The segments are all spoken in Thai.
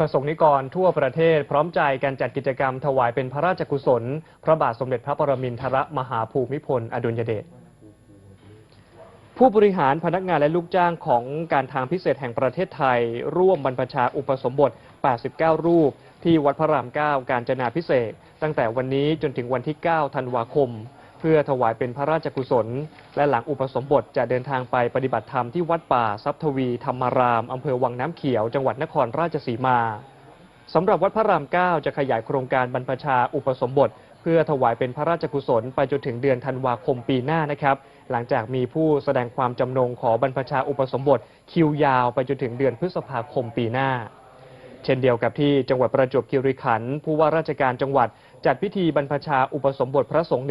ประสงค์นิกรทั่วประเทศพร้อมใจการจัดกิจกรรมถวายเป็นพระราชกุศล พระบาทสมเด็จพระปรมินทรมหาภูมิพล อดุลยเดชผู้บริหารพนักงานและลูกจ้างของการทางพิเศษแห่งประเทศไทย ร่วมบรรพชาอุปสมบท 89 รูป ที่วัดพระราม 9 การจนาพิเศษ ตั้งแต่วันนี้จนถึงวันที่ 9 ธันวาคม เพื่อถวายเป็นพระราชกุศล และหลังอุปสมบทจะเดินทางไปปฏิบัติธรรมที่วัดป่าทรัพทวีธรรมารามอำเภอวังน้ำเขียว จังหวัดนครราชสีมาสำหรับวัดพระราม9จะขยายโครงการบรรพชาอุปสมบท เพื่อถวายเป็นพระราชกุศล ไปจนถึงเดือนธันวาคมปีหน้านะครับ หลังจากมีผู้แสดงความจำนงขอบรรพชาอุปสมบทคิวยาวไปจนถึงเดือนพฤษภาคมปีหน้า เช่นเดียวกับที่จังหวัดประจวบคีรีขันธ์ผู้ว่าราชการจังหวัดจัดพิธีบรรพชาอุปสมบทพระสงฆ์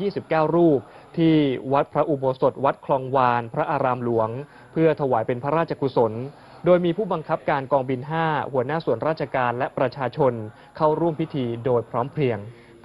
129 รูป ที่วัดพระอุโบสถวัดคลองวาน พระอารามหลวง เพื่อถวายเป็นพระราชกุศล โดยมีผู้บังคับการกองบิน 5 หัวหน้าส่วนราชการและประชาชนเข้าร่วมพิธีโดยพร้อมเพรียง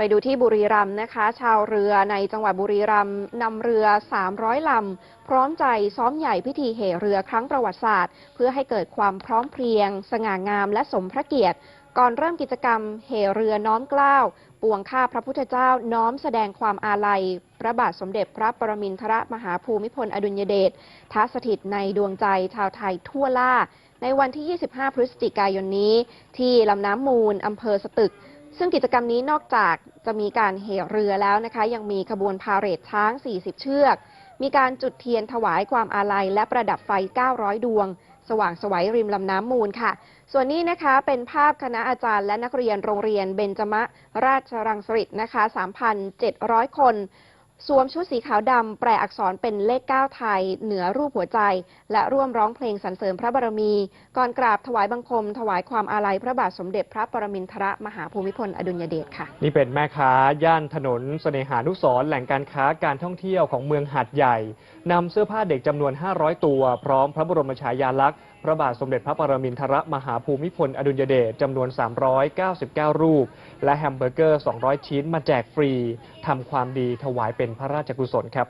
ไปดูที่บุรีรัมย์นะคะ ชาวเรือในจังหวัดบุรีรัมย์นำเรือ 300 ลำ พร้อมใจซ้อมใหญ่พิธีเหเรือครั้งประวัติศาสตร์ เพื่อให้เกิดความพร้อมเพรียง สง่างามและสมพระเกียรติ ก่อนเริ่มกิจกรรมเหเรือน้อมเกล้าปวงข้าพระพุทธเจ้าน้อมแสดงความอาลัย พระบาทสมเด็จพระปรมินทรมหาภูมิพลอดุลยเดชท้าสถิตในดวงใจชาวไทยทั่วล่า ในวันที่ 25 พฤศจิกายนนี้ ที่ลำน้ำมูลอำเภอสตึก ซึ่งกิจกรรมนี้นอกจากจะมีการเหเรือแล้วนะคะ ยังมีขบวนพาเหรดช้าง 40 เชือก มีการจุดเทียนถวายความอาลัย และประดับไฟ 900 ดวง สว่างสวัยริมลำน้ำมูลค่ะ ส่วนนี้นะคะเป็นภาพคณะอาจารย์และนักเรียนโรงเรียนเบญจมะราชรังสฤษนะคะ 3,700 คน สวมชุดสีขาวดำแปลอักษรเป็นเลข 9 ไทย เหนือรูปหัวใจ และร่วมร้องเพลงสรรเสริญพระบารมี ก่อนกราบถวายบังคม ถวายความอาลัยพระบาทสมเด็จพระปรมินทรมหาภูมิพลอดุลยเดชค่ะ นี่เป็นแม่ค้าย่านถนนเสน่หานุสรแหล่งการค้าการท่องเที่ยวของเมืองหาดใหญ่นำเสื้อผ้าเด็กจำนวน 500 ตัว พร้อมพระบรมฉายาลักษณ์พระบาทสมเด็จพระปรมินทรมหาภูมิพลอดุลยเดชจำนวน 399 รูป และแฮมเบอร์เกอร์ 200 ชิ้นมาแจกฟรีทำความดีถวายเป็นพระราชกุศลครับ